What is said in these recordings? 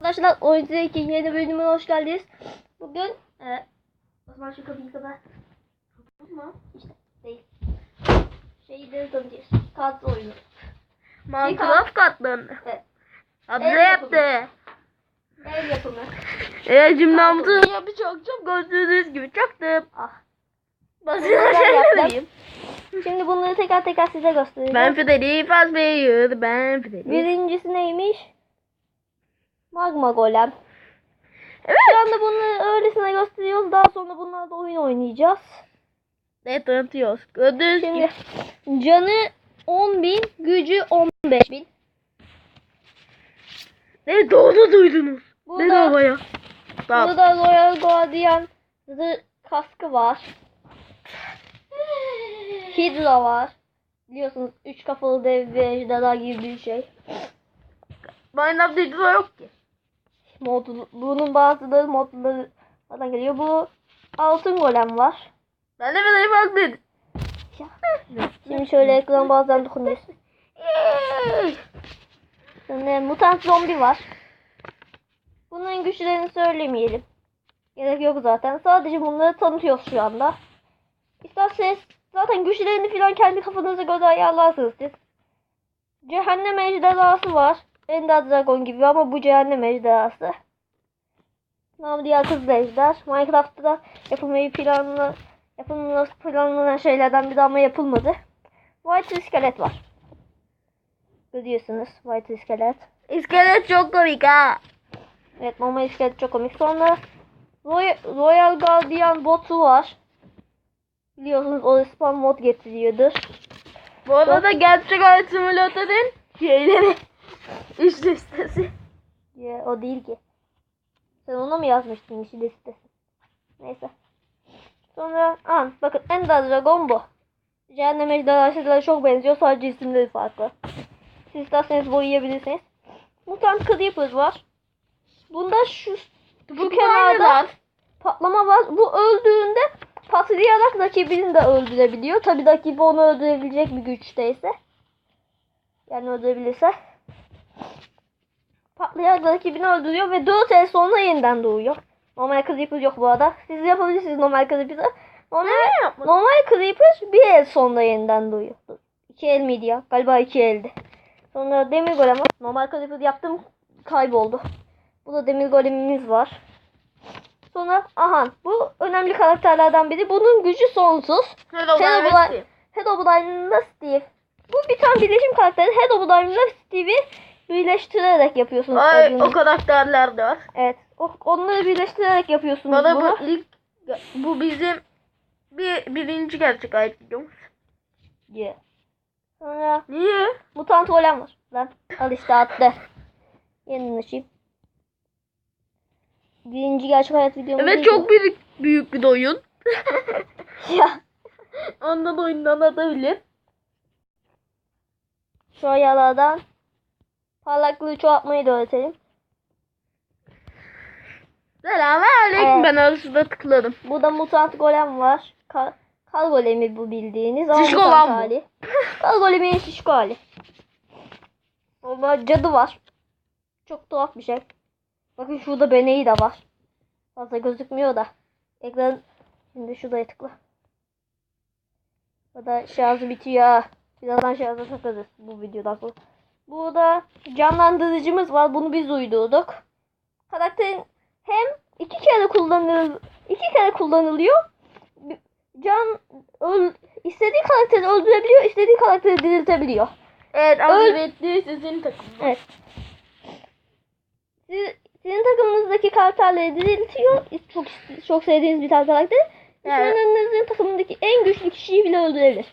Arkadaşlar Oyuncu 2 yeni bölümüne hoş geldiniz. Bugün e, Osman şu kapıyı kapa. Ama işte değil. Şeyleri tanıyacağız. Kart oyunu. Minecraft katlarını. Evet. Abi ne yaptı? El yapımı. Evet cümlemizı yapacak çok gördüğünüz gibi çaktım. Ah. Basit Bunları şeyler yaptım. diyeyim. Şimdi bunları teker teker size göstereceğim. Ben Freddy Fazbear, ben Freddy. Birincisi neymiş? Magma Golem. Evet. Şu anda bunları öylesine gösteriyoruz. Daha sonra bunlarla oyun oynayacağız. Ne tanıtıyoruz? Gördüğünüz Şimdi gibi. canı 10.000, gücü 15.000. Ne doğru duydunuz. Burada- Ne doğaya. Tamam. Burada Royal Guardian kaskı var. Hydra var. Biliyorsunuz üç kafalı dev bir ejderha gibi bir şey. Minecraft'ta hiç yok ki. Mod, bunun bazıları modları falan geliyor. Bu altın golem var. Ben de Freddy Fazbear. Şimdi şöyle ekran bazen dokunuyorsun. Sonra mutant zombi var. Bunların güçlerini söylemeyelim. Gerek yok zaten. Sadece bunları tanıtıyoruz şu anda. İsterseniz zaten güçlerini falan kendi kafanıza göre ayarlarsınız siz. Cehennem ejderhası var. Ender Dragon gibi ama bu cehennem ejderhası. Namı diğer kızıl ejder. Minecraft'ta da yapılmayı planlı yapılması planlanan şeylerden bir ama yapılmadı. White iskelet var. Görüyorsunuz White iskelet. İskelet çok komik ha. Evet normal iskelet çok komik. Sonra Roy- Royal Guardian botu var. Biliyorsunuz o spam mod getiriyordur. Bu arada gerçek hayat simülatörün şeyleri. Üst listesi. Ya, o değil ki. Sen ona mı yazmıştın işi listesi? Neyse. Sonra an bakın Ender Dragon bu. Cehennem ejderhasıyla çok benziyor sadece isimleri farklı. Siz isterseniz boyayabilirsiniz. Mutant Creeper var. Bunda şu, şu kenarda patlama var. Bu öldüğünde patlayarak rakibini de öldürebiliyor. Tabi rakibi onu öldürebilecek bir güçteyse. Yani öldürebilirse. Patlayarak rakibini öldürüyor ve 4 el sonra yeniden doğuyor. Normal Creeper yok bu arada. Siz yapabilirsiniz normal Creeper'ı. Normal, normal Creeper bir el sonra yeniden doğuyor. İki el miydi ya? Galiba iki eldi. Sonra demir golem. Normal Creeper yaptım kayboldu. Bu da demir golemimiz var. Sonra aha bu önemli karakterlerden biri. Bunun gücü sonsuz. Hello, Hello, Bla- Steve. Herobrine'la Steve. Bu bir tane birleşim karakteri. Herobrine'la Steve'i birleştirerek yapıyorsunuz. Ay adını. o karakterler de var. Evet. O, onları birleştirerek yapıyorsunuz Bana bunu. bu ilk bu bizim bir birinci gerçek ayet videomuz. Yeah. Sonra Niye? mutant golem var. Lan al işte attı. Yeniden açayım. Birinci gerçek hayat videomuz Evet çok büyük büyük bir oyun. ya. Ondan oyundan atabilir. Şu ayarlardan parlaklığı çoğaltmayı da öğretelim. Selamünaleyküm. Evet. Ben arasında tıkladım. Burada mutant golem var. Kar, kar golemi bu bildiğiniz. ama Şişko mutant lan hali. Kar goleminin şişko hali. Orada cadı var. Çok tuhaf bir şey. Bakın şurada beneği de var. Fazla gözükmüyor da. Ekran şimdi şuraya tıkla. Burada şarjı bitiyor. Birazdan şarja takarız bu videodan sonra. Burada canlandırıcımız var. Bunu biz uydurduk. Karakterin hem iki kere kullanılıyor, iki kere kullanılıyor. Can öl, istediği karakteri öldürebiliyor, istediği karakteri diriltebiliyor. Evet akıbetli sizin takım. Evet. Siz, sizin takımınızdaki karakterleri diriltiyor. Çok çok sevdiğiniz bir tane karakter. Evet. Düşmanınızın takımındaki en güçlü kişiyi bile öldürebilir.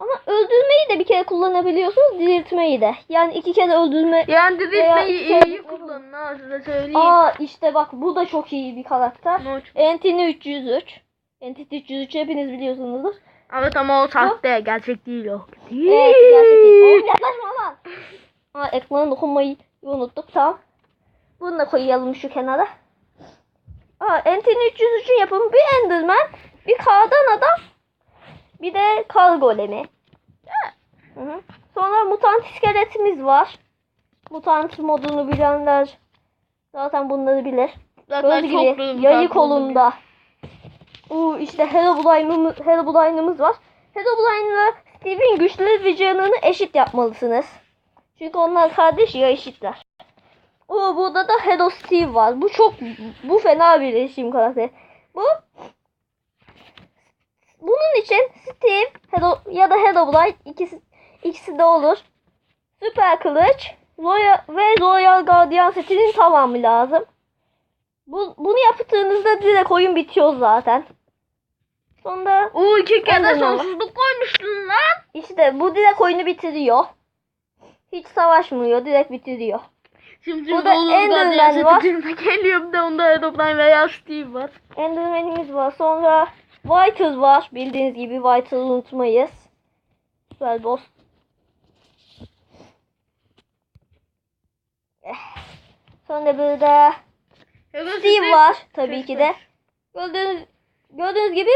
Ama öldürmeyi de bir kere kullanabiliyorsunuz, diriltmeyi de. Yani iki kere öldürme. Yani diriltmeyi iyi kullanın ha size söyleyeyim. Aa işte bak bu da çok iyi bir karakter. Entity 303. Entity 303 hepiniz biliyorsunuzdur. Evet ama o sahte gerçek değil o. Evet gerçek değil. Oğlum yaklaşma lan. Aa ekrana dokunmayı unuttuk tamam. Bunu da koyalım şu kenara. Aa Entity 303'ün yapımı bir Enderman, bir kardan adam, bir de kar golemi. Hı hı. Sonra mutant iskeletimiz var. Mutant modunu bilenler Zaten bunları bilir. Zaten çok gibi yayı kolunda. Uuu işte Herobrine'ımız Herobrine'ımız var. Herobrine'la Steve'in güçleri ve canını eşit yapmalısınız. Çünkü onlar kardeş ya eşitler. Oo burada da Hero Steve var. Bu çok bu fena bir iletişim karakteri. Bu bunun için Steve Hero, ya da Herobrine ikisi ikisi de olur. Süper kılıç Royal ve Royal Guardian setinin tamamı lazım. Bu, bunu yaptığınızda direkt oyun bitiyor zaten. Sonra Oo iki kere sonsuzluk koymuştun lan. işte bu direkt oyunu bitiriyor. Hiç savaşmıyor, direkt bitiriyor. Şimdi Bu da Enderman var. Geliyorum da onda Aeroplane veya Steve var. Enderman'imiz var. Sonra Vital var. Bildiğiniz gibi Vital'ı unutmayız. Süper boss. Eh. Sonra burada Steve var tabii ki de. Gördüğünüz, gördüğünüz gibi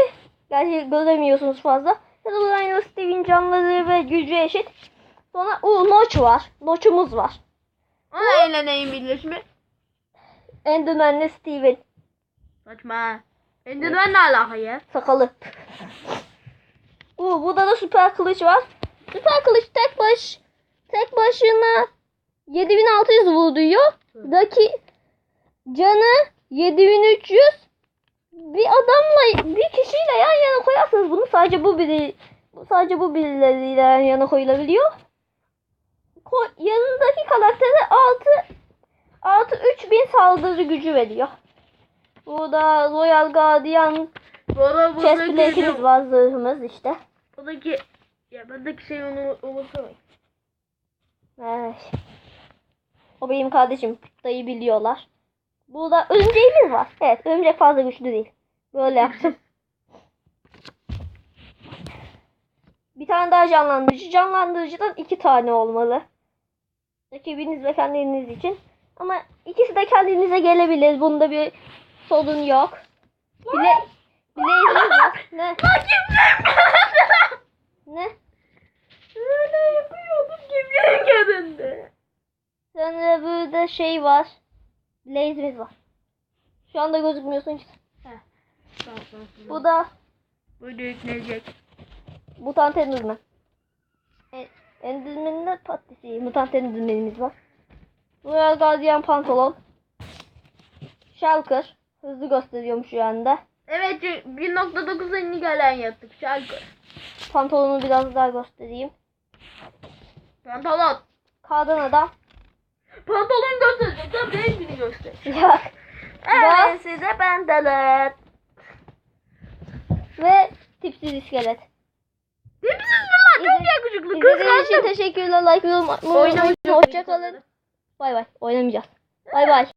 gerçi göremiyorsunuz fazla. Herobrine'la Steve'in canları ve gücü eşit. Sonra o Notch var. Notch'umuz var. Ona eğleneyim birleşme. Enderman'le Steve'in Saçma. Enderman ne alaka ya? sakalı. Oo, burada da süper kılıç var. Süper kılıç tek baş tek başına 7600 vuruyor. Daki canı 7300 bir adamla bir kişiyle yan yana koyarsanız bunu sadece bu biri bu sadece bu birileriyle yan yana koyulabiliyor. Ko yanındaki karaktere 6 artı 3000 saldırı gücü veriyor. Burada Royal Guardian Bu arada chestplate'imiz buradaki, var zırhımız işte. buradaki ya buradaki şey onu umursamayın. Evet. O benim kardeşim. Dayı biliyorlar. Burada örümceğimiz var. Evet örümcek fazla güçlü değil. Böyle yaptım. Bir tane daha canlandırıcı. Canlandırıcıdan iki tane olmalı. Rakibiniz ve kendiniz için. Ama ikisi de kendinize gelebilir. Bunda bir sorun yok. Bile, bileğiniz var. Ne? Ne? Öyle yapıyordum kimlerin yanında. Sonra burada şey var. Blaze'imiz var. Şu anda gözükmüyorsun hiç. Bu Bu da bu da yüklenecek. mutant enderman. E, Enderman'in de patlisi. Mutant enderman'imiz var. Royal Guardian pantolon. Shulker. Hızlı gösteriyorum şu anda. Evet 1.9 enli gelen yaptık şarkı. Pantolonu biraz daha göstereyim. Pantolon. Kardan adam. Pantolon göstereceğim. Sen benimkini göster. Yok. Evet size bendeler. Ve tipsiz iskelet. Hepsiz bunlar çok yakışıklı. İzlediğiniz için Kıskandım. teşekkürler. Like, yorum atmayı unutmayın. Oynamayacağım. Hoşçakalın. Bay bay. Oynamayacağız. Bay bay.